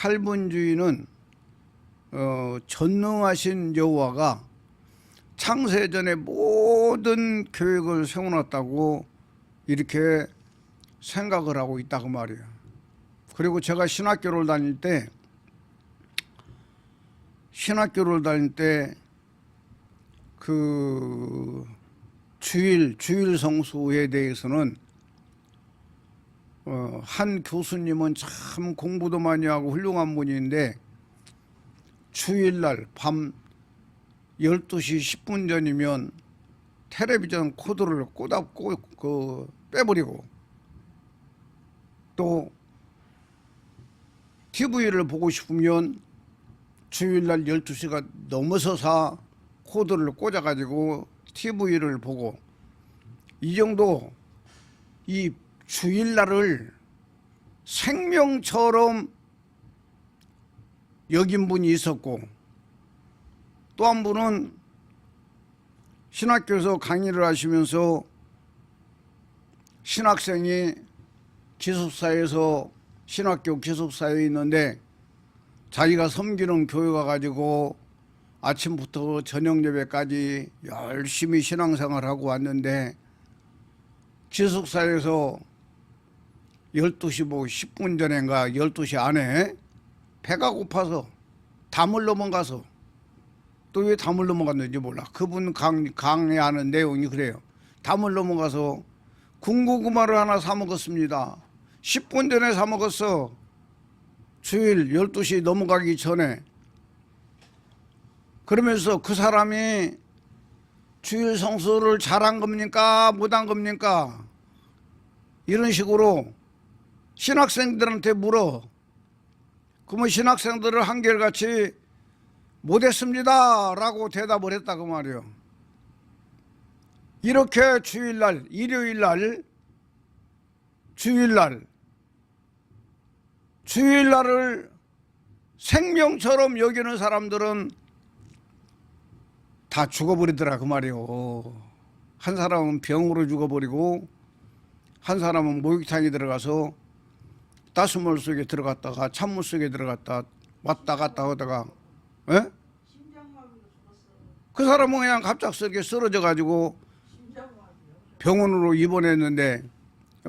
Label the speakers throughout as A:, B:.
A: 칼분 주인은 어, 전능하신 여호와가 창세전에 모든 계획을 세워놨다고 이렇게 생각을 하고 있다고 말이에요. 그리고 제가 신학교를 다닐 때 신학교를 다닐 때 그 주일 주일 성수에 대해서는 어, 한 교수님은 참 공부도 많이 하고 훌륭한 분인데 주일날 밤 12시 10분 전이면 텔레비전 코드를 꽂, 그 빼버리고 또 TV를 보고 싶으면 주일날 12시가 넘어서서 코드를 꽂아가지고 TV를 보고 이 정도 이 주일날을 생명처럼 여긴 분이 있었고 또 한 분은 신학교에서 강의를 하시면서 신학생이 기숙사에서 신학교 기숙사에 있는데 자기가 섬기는 교회 가 가지고 아침부터 저녁 예배까지 열심히 신앙생활 하고 왔는데 기숙사에서 12시 뭐 10분 전인가 12시 안에 배가 고파서 담을 넘어가서 또 왜 담을 넘어갔는지 몰라. 그분 강, 강의하는 내용이 그래요. 담을 넘어가서 군고구마를 하나 사 먹었습니다. 10분 전에 사 먹었어. 주일 12시 넘어가기 전에. 그러면서 그 사람이 주일 성수를 잘한 겁니까? 못한 겁니까? 이런 식으로 신학생들한테 물어. 그러면 신학생들을 한결같이 못했습니다. 라고 대답을 했다고 말이요. 이렇게 주일날, 일요일날, 주일날, 주일날을 생명처럼 여기는 사람들은 다 죽어버리더라 그 말이요. 한 사람은 병으로 죽어버리고 한 사람은 목욕탕에 들어가서 따스물 속에 들어갔다가 찬물 속에 들어갔다 왔다 갔다 하다가 예? 그 사람은 그냥 갑작스럽게 쓰러져 가지고 병원으로 입원했는데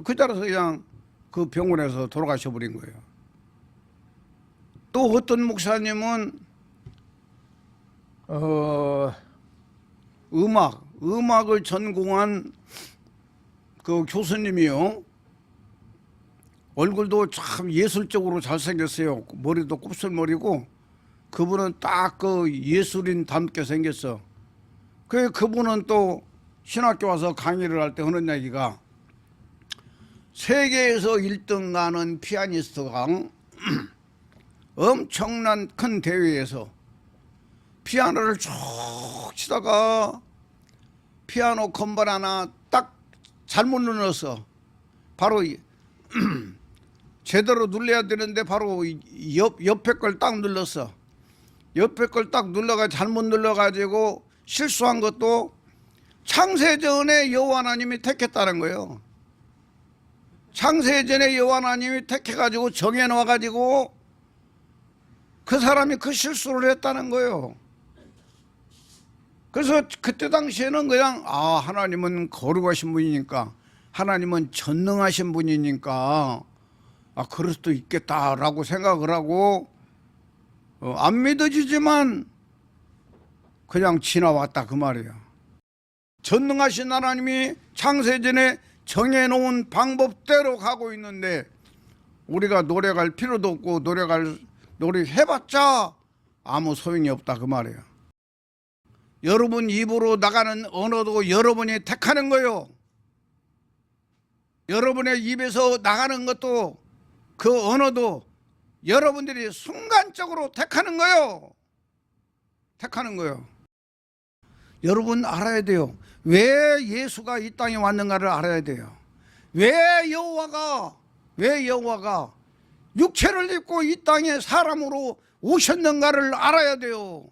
A: 그 자리에서 그냥 그 병원에서 돌아가셔 버린 거예요. 또 어떤 목사님은 어 음악 음악을 전공한 그 교수님이요. 얼굴도 참 예술적으로 잘생겼어요. 머리도 곱슬머리고 그분은 딱 그 예술인 닮게 생겼어. 그 그분은 또 신학교 와서 강의를 할 때 하는 얘기가 세계에서 1등 나는 피아니스트가 엄청난 큰 대회에서 피아노를 쭉 치다가 피아노 건반 하나 딱 잘못 눌렀어. 바로 이- 제대로 눌러야 되는데 바로 이 옆, 옆에 걸 딱 눌렀어. 옆에 걸 딱 눌러가 잘못 눌러가지고 실수한 것도 창세전에 여호와 하나님이 택했다는 거예요. 창세전에 여호와 하나님이 택해가지고 정해놓아가지고 그 사람이 그 실수를 했다는 거예요. 그래서 그때 당시에는 그냥 아 하나님은 거룩하신 분이니까 하나님은 전능하신 분이니까 아 그럴 수도 있겠다라고 생각을 하고 어, 안 믿어지지만 그냥 지나왔다 그 말이에요. 전능하신 하나님이 창세전에 정해놓은 방법대로 가고 있는데 우리가 노력할 필요도 없고 노력할 노력해봤자 아무 소용이 없다 그 말이에요. 여러분 입으로 나가는 언어도 여러분이 택하는 거요. 여러분의 입에서 나가는 것도 그 언어도 여러분들이 순간적으로 택하는 거요. 택하는 거요. 여러분 알아야 돼요. 왜 예수가 이 땅에 왔는가를 알아야 돼요. 왜 여호와가 왜 여호와가 육체를 입고 이 땅에 사람으로 오셨는가를 알아야 돼요.